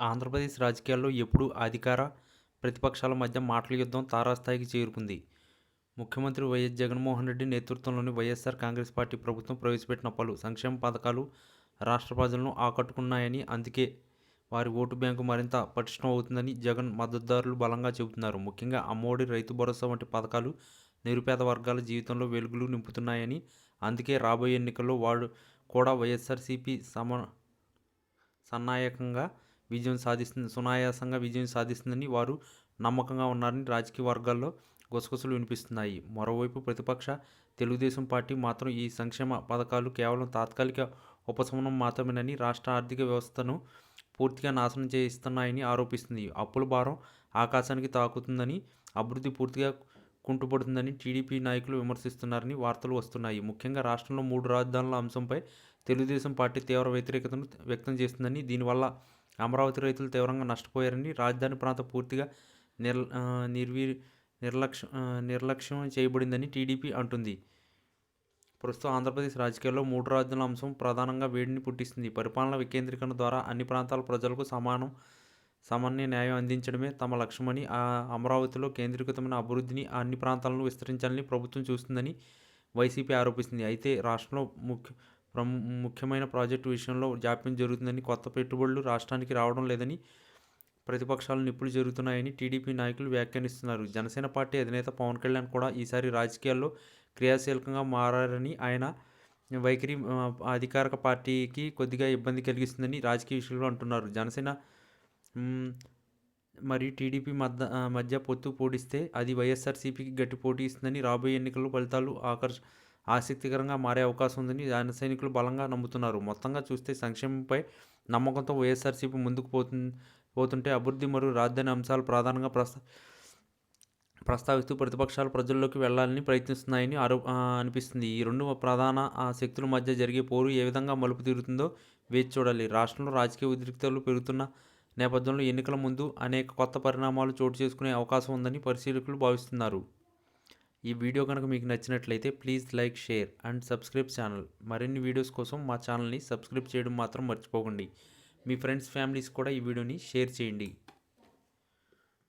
ఆంధ్రప్రదేశ్ రాజకీయాల్లో ఎప్పుడూ అధికార ప్రతిపక్షాల మధ్య మాటల యుద్ధం తారాస్థాయికి చేరుకుంది. ముఖ్యమంత్రి వైఎస్ జగన్మోహన్ రెడ్డి నేతృత్వంలోని వైఎస్ఆర్ కాంగ్రెస్ పార్టీ ప్రభుత్వం ప్రవేశపెట్టిన పలు సంక్షేమ పథకాలు రాష్ట్ర ప్రజలను ఆకట్టుకున్నాయని అందుకే వారి ఓటు బ్యాంకు మరింత పటిష్టం అవుతుందని జగన్ మద్దతుదారులు బలంగా చెబుతున్నారు. ముఖ్యంగా అమ్మఒడి రైతు భరోసా వంటి పథకాలు నిరుపేద వర్గాల జీవితంలో వెలుగులు నింపుతున్నాయని అందుకే రాబోయే ఎన్నికల్లో వాడు కూడా వైఎస్ఆర్సీపీ సమ సన్నాయకంగా విజయం సాధిస్తుంది. సునాయాసంగా విజయం సాధిస్తుందని వారు నమ్మకంగా ఉన్నారని రాజకీయ వర్గాల్లో గుసగుసలు వినిపిస్తున్నాయి. మరోవైపు ప్రతిపక్ష తెలుగుదేశం పార్టీ మాత్రం ఈ సంక్షేమ పథకాలు కేవలం తాత్కాలిక ఉపశమనం మాత్రమేనని రాష్ట్ర ఆర్థిక వ్యవస్థను పూర్తిగా నాశనం చేయిస్తున్నాయని ఆరోపిస్తుంది. అప్పుల భారం ఆకాశానికి తాకుతుందని అభివృద్ధి పూర్తిగా కుంటుపడుతుందని టీడీపీ నాయకులు విమర్శిస్తున్నారని వార్తలు వస్తున్నాయి. ముఖ్యంగా రాష్ట్రంలో మూడు రాజధానుల అంశంపై తెలుగుదేశం పార్టీ తీవ్ర వ్యతిరేకతను వ్యక్తం చేస్తుందని దీనివల్ల అమరావతి రైతులు తీవ్రంగా నష్టపోయారని రాజధాని ప్రాంతం పూర్తిగా నిర్ నిర్వీ నిర్లక్ష్య నిర్లక్ష్యం చేయబడిందని టీడీపీ అంటుంది. ప్రస్తుతం ఆంధ్రప్రదేశ్ రాజకీయాల్లో మూడు రాజధానుల అంశం ప్రధానంగా వేడిని పుట్టిస్తుంది. పరిపాలన వికేంద్రీకరణ ద్వారా అన్ని ప్రాంతాల ప్రజలకు సమానం సమన్య న్యాయం అందించడమే తమ లక్ష్యమని ఆ అమరావతిలో కేంద్రీకృతమైన అభివృద్ధిని అన్ని ప్రాంతాలను విస్తరించాలని ప్రభుత్వం చూస్తుందని వైసీపీ ఆరోపిస్తుంది. అయితే రాష్ట్రంలో ముఖ్య ముఖ్యమైన ప్రాజెక్టు విషయంలో జాప్యం జరుగుతుందని కొత్త పెట్టుబడులు రాష్ట్రానికి రావడం లేదని ప్రతిపక్షాలు నిప్పులు జరుగుతున్నాయని టీడీపీ నాయకులు వ్యాఖ్యానిస్తున్నారు. జనసేన పార్టీ అధినేత పవన్ కళ్యాణ్ కూడా ఈసారి రాజకీయాల్లో క్రియాశీలకంగా మారారని ఆయన వైఖరి అధికారిక పార్టీకి కొద్దిగా ఇబ్బంది కలిగిస్తుందని రాజకీయ విషయంలో అంటున్నారు. జనసేన మరి టీడీపీ మధ్య మధ్య పొత్తు పోటిస్తే అది వైఎస్ఆర్సీపీకి గట్టి పోటీ ఇస్తుందని రాబోయే ఎన్నికల్లో ఫలితాలు ఆకర్ష ఆసక్తికరంగా మారే అవకాశం ఉందని జన సైనికులు బలంగా నమ్ముతున్నారు. మొత్తంగా చూస్తే సంక్షేమంపై నమ్మకంతో వైఎస్ఆర్సీపీ ముందుకు పోతుంది పోతుంటే అభివృద్ధి మరియు రాజధాని అంశాలు ప్రధానంగా ప్రస్తా ప్రస్తావిస్తూ ప్రతిపక్షాలు ప్రజల్లోకి వెళ్ళాలని ప్రయత్నిస్తున్నాయని ఆరో అనిపిస్తుంది. ఈ రెండు ప్రధాన శక్తుల మధ్య జరిగే పోరు ఏ విధంగా మలుపు తీరుతుందో వేచి చూడాలి. రాష్ట్రంలో రాజకీయ ఉద్రిక్తలు పెరుగుతున్న నేపథ్యంలో ఎన్నికల ముందు అనేక కొత్త పరిణామాలు చోటు చేసుకునే అవకాశం ఉందని పరిశీలకులు భావిస్తున్నారు. ఈ వీడియో కనుక మీకు నచ్చినట్లయితే please like share and subscribe channel. మరిన్ని వీడియోస్ కోసం మా ఛానల్ని సబ్స్క్రైబ్ చేయడం మాత్రం మర్చిపోకండి. మీ ఫ్రెండ్స్ ఫ్యామిలీస్ కూడా ఈ వీడియోని షేర్ చేయండి.